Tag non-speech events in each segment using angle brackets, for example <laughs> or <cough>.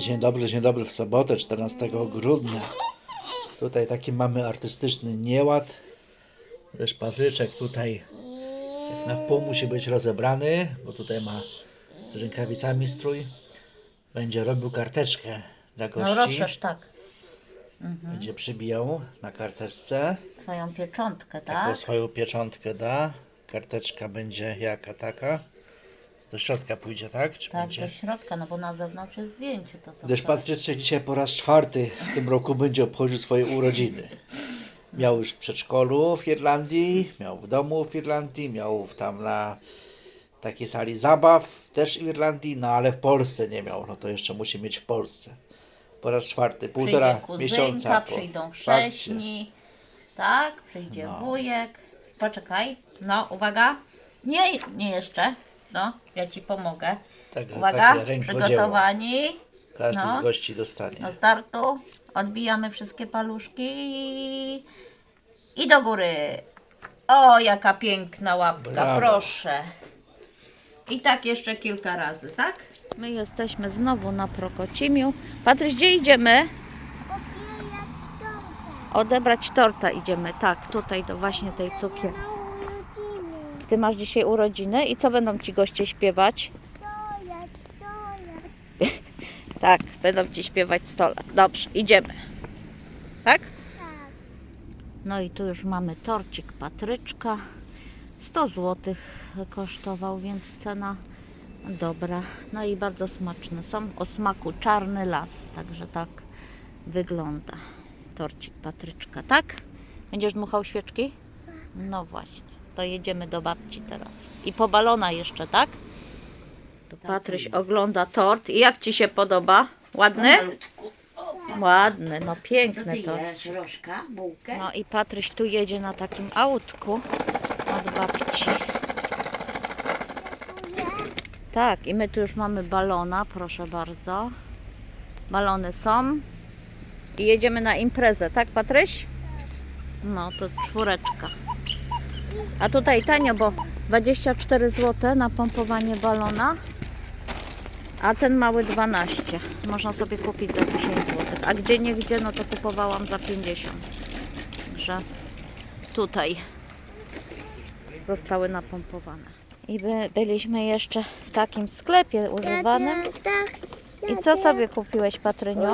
Dzień dobry, dzień dobry w sobotę 14 grudnia. Tutaj taki mamy artystyczny nieład. Też Patryczek tutaj na wpół musi być rozebrany, bo tutaj ma z rękawicami strój. Będzie robił karteczkę dla No gości. rozszerz tak. Będzie przybijał na karteczce. Swoją pieczątkę, Taką tak? swoją pieczątkę da. Karteczka będzie jaka taka. Do środka pójdzie, tak? Czy Tak, będzie? do środka, no bo na zewnątrz jest zdjęcie. To, to, Gdyż. Patryczek dzisiaj po raz czwarty w tym roku będzie obchodził swoje urodziny. Miał już w przedszkolu w Irlandii, miał w domu w Irlandii, miał w tam na takiej sali zabaw też w Irlandii, no ale w Polsce nie miał, no to jeszcze musi mieć w Polsce. Po raz czwarty, półtora Przyjdzie kuzynka, miesiąca po przyjdą fakcie. chrześni, tak? Przyjdzie No. wujek. Poczekaj. No, uwaga. Nie, nie jeszcze. No, ja ci pomogę. Tak, Uwaga, rękodzieło. przygotowani. Każdy No. z gości dostanie. Do startu. Odbijamy wszystkie paluszki. I do góry. O, jaka piękna łapka, Brawo. proszę. I tak jeszcze kilka razy, tak? My jesteśmy znowu na Prokocimiu. Patryś, gdzie idziemy? Odebrać torta idziemy, tak, tutaj do właśnie tej cukier. Ty masz dzisiaj urodziny i co będą ci goście śpiewać? Stojać, stojać. <laughs> Tak, będą ci śpiewać 100 lat. Dobrze, idziemy. Tak? Tak. No i tu już mamy torcik Patryczka. 100 zł kosztował, więc cena dobra. No i bardzo smaczne są. O smaku czarny las, także tak wygląda torcik Patryczka, tak? Będziesz dmuchał świeczki? No właśnie. To jedziemy do babci teraz. I po balona jeszcze, tak? To Patryś ogląda tort. I jak Ci się podoba? Ładny? Ładny, no piękny rożka, bułkę? No i Patryś tu jedzie na takim autku od babci. Tak, i my tu już mamy balona, proszę bardzo. Balony są. I jedziemy na imprezę, tak Patryś? No, to czwóreczka. A tutaj tanio, bo 24 zł na pompowanie balona. A ten mały 12. Można sobie kupić za 10 zł. A gdzie nie gdzie, no to kupowałam za 50. Także tutaj zostały napompowane. I by, byliśmy jeszcze w takim sklepie używanym. tak. I co sobie kupiłeś, Patryniu?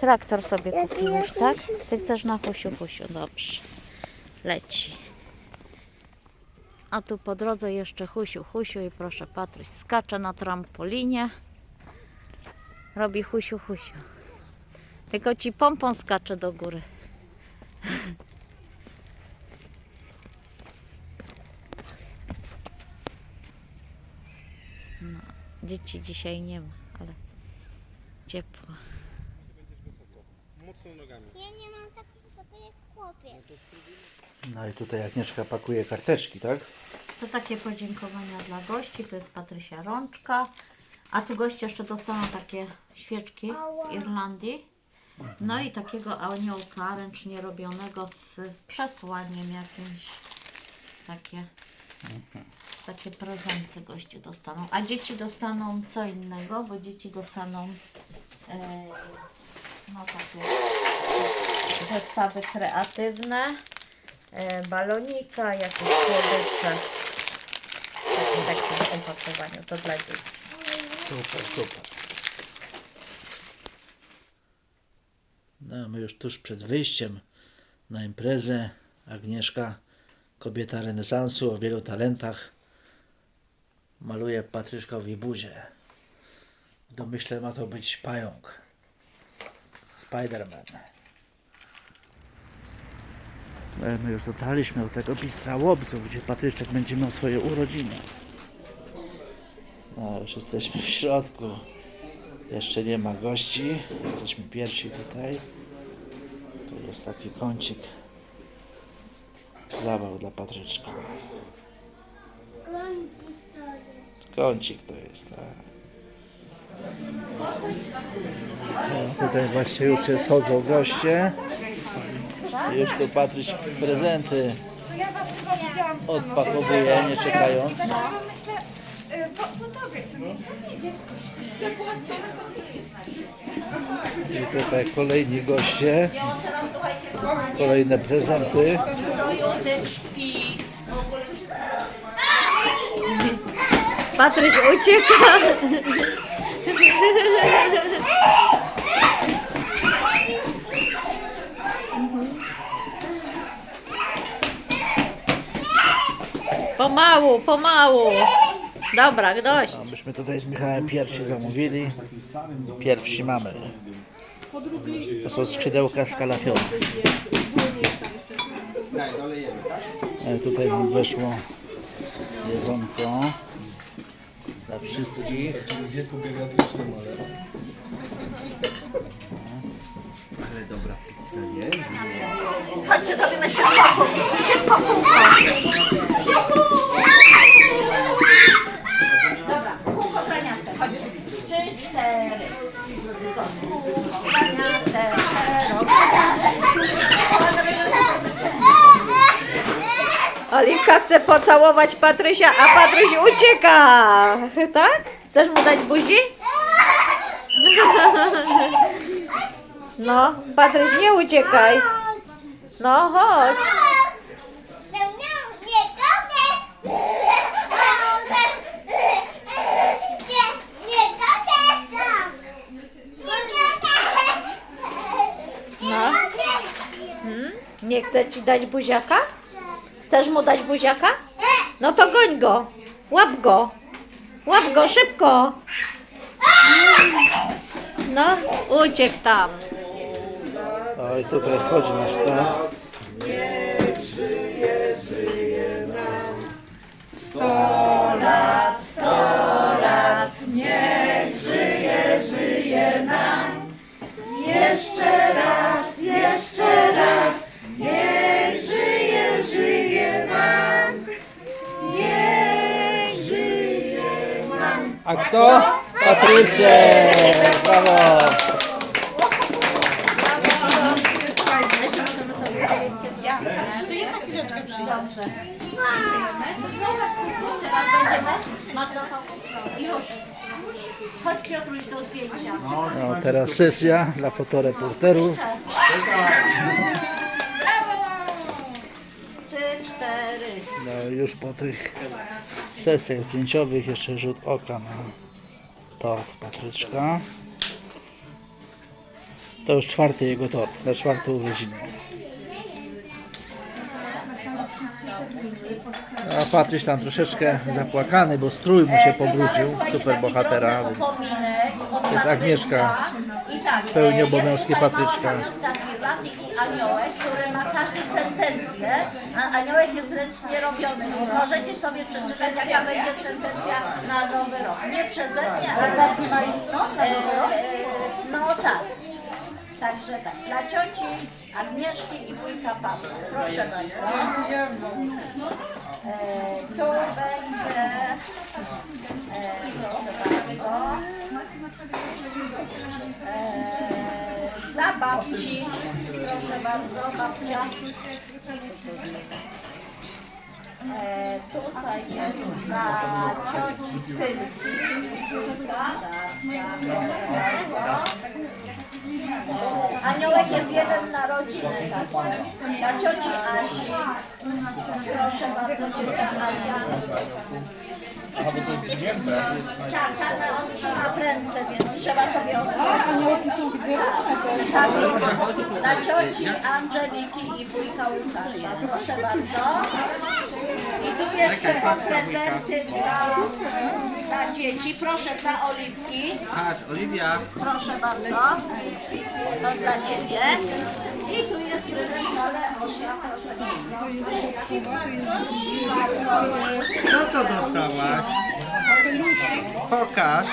Traktor sobie kupiłeś, tak? Ty chcesz na husiu, husiu, dobrze. Leci. A tu po drodze jeszcze husiu, husiu i proszę Patryś skacze na trampolinie. Robi husiu, husiu. Tylko ci pompon skacze do góry. No, dzieci dzisiaj nie ma, ale ciepło. Ja nie mam tak wysoko jak chłopiec. No i tutaj Agnieszka pakuje karteczki, tak? To takie podziękowania dla gości. To jest Patrysia Rączka. A tu goście jeszcze dostaną takie świeczki z Irlandii. No i takiego aniołka ręcznie robionego z, z przesłaniem jakimś. Takie, takie prezenty goście dostaną. A dzieci dostaną co innego, bo dzieci dostaną e, no takie zestawy kreatywne, e, balonika, jakieś słodycze. W takim opakowaniu, to dla dzieci. Super, super. No, my już tuż przed wyjściem na imprezę. Agnieszka, kobieta renesansu o wielu talentach, maluje Patryszkowi buzię. W domyśle ma to być pająk. Spiderman. No, My już dotarliśmy do tego bistra Łobzów, gdzie Patryczek będzie miał swoje urodziny. No, już jesteśmy w środku. Jeszcze nie ma gości. Jesteśmy pierwsi tutaj. Tu jest taki kącik. Zabaw dla Patryczka. Glądzik to jest. Kącik to jest, tak. No, tutaj właśnie już się schodzą goście. Już tu Patryś prezenty odpakowuje, nie czekając. Myślę, y, po, po tobie co nie, nie dziecko śpi. I tutaj kolejni goście. Kolejne prezenty. Patryś ucieka. Pomału, pomału. Dobra, dość. A myśmy tutaj z Michałem pierwsi zamówili. Pierwsi mamy. To są skrzydełka z kalafiorem. E, Tutaj nam weszło jedzonko dla wszystkich. Chodźcie, robimy szybko. Szybko kółko. Dobra, kółko graniaste. Chodźcie. Trzy, cztery. Kółko graniaste, Oliwka chce pocałować Patrysia, a Patryś ucieka. Tak? Chcesz mu dać buzi? No, Patryś, nie uciekaj. No, chodź. No. Hmm? Nie chce ci dać buziaka? Chcesz mu dać buziaka? No to goń go. Łap go. Łap go szybko. No, uciekł tam. Oj, tutaj wchodzi nasz. A kto? Patrycja! Brawo! Jeszcze Masz za to? Już. Chodź Piotruś do zdjęcia. No, teraz sesja dla fotoreporterów. Trzy, cztery. No, już po tych sesjach zdjęciowych jeszcze rzut oka na tort Patryczka. To już czwarty jego tort, na czwartą urodzinę. A Patryś tam troszeczkę zapłakany, bo strój mu się pobrudził, super bohatera, więc jest Agnieszka, pełni obowiązki Patryczka. Aniołek, który ma każdy sentencję, a aniołek jest ręcznie robiony, więc możecie sobie przeczytać, jaka będzie sentencja na nowy rok. Nie przeze mnie, ale tak nie mają e, e, No tak. Także tak, dla cioci Agnieszki i wujka Pawła. Proszę bardzo. E, tu będzie, e, proszę bardzo. Babci. Proszę bardzo, babcia. Eee, tutaj jest dla cioci Sylwii. Aniołek jest jeden na rodzinę. także. Dla cioci Asi. Proszę bardzo, ciocia Asia. Tak, tak, tak, on trzyma w ręce, więc trzeba sobie otworzyć. Tak, dla cioci Angeliki i wujka Łukasza. Proszę bardzo. I tu jeszcze są prezenty dla, dla dzieci. Proszę dla Oliwki. Patrz, Oliwia. Proszę bardzo. To dla Ciebie. Co to dostałaś? Pokaż.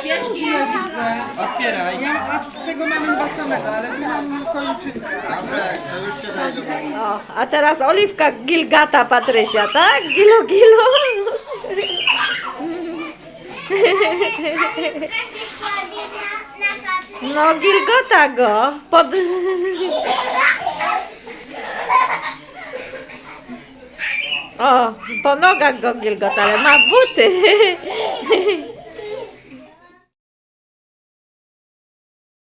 Świeczki. Otwieraj. Ja a tego mamy dwa samego, ale tu mam kończynkę. Dobra, to już cię daj. O, a teraz Oliwka Gilgata Patrysia, tak? Gilu, gilu. Chodzi na, na patrz. No, Gilgota go. Pod... O, po nogach go Gilgota, ale ma buty.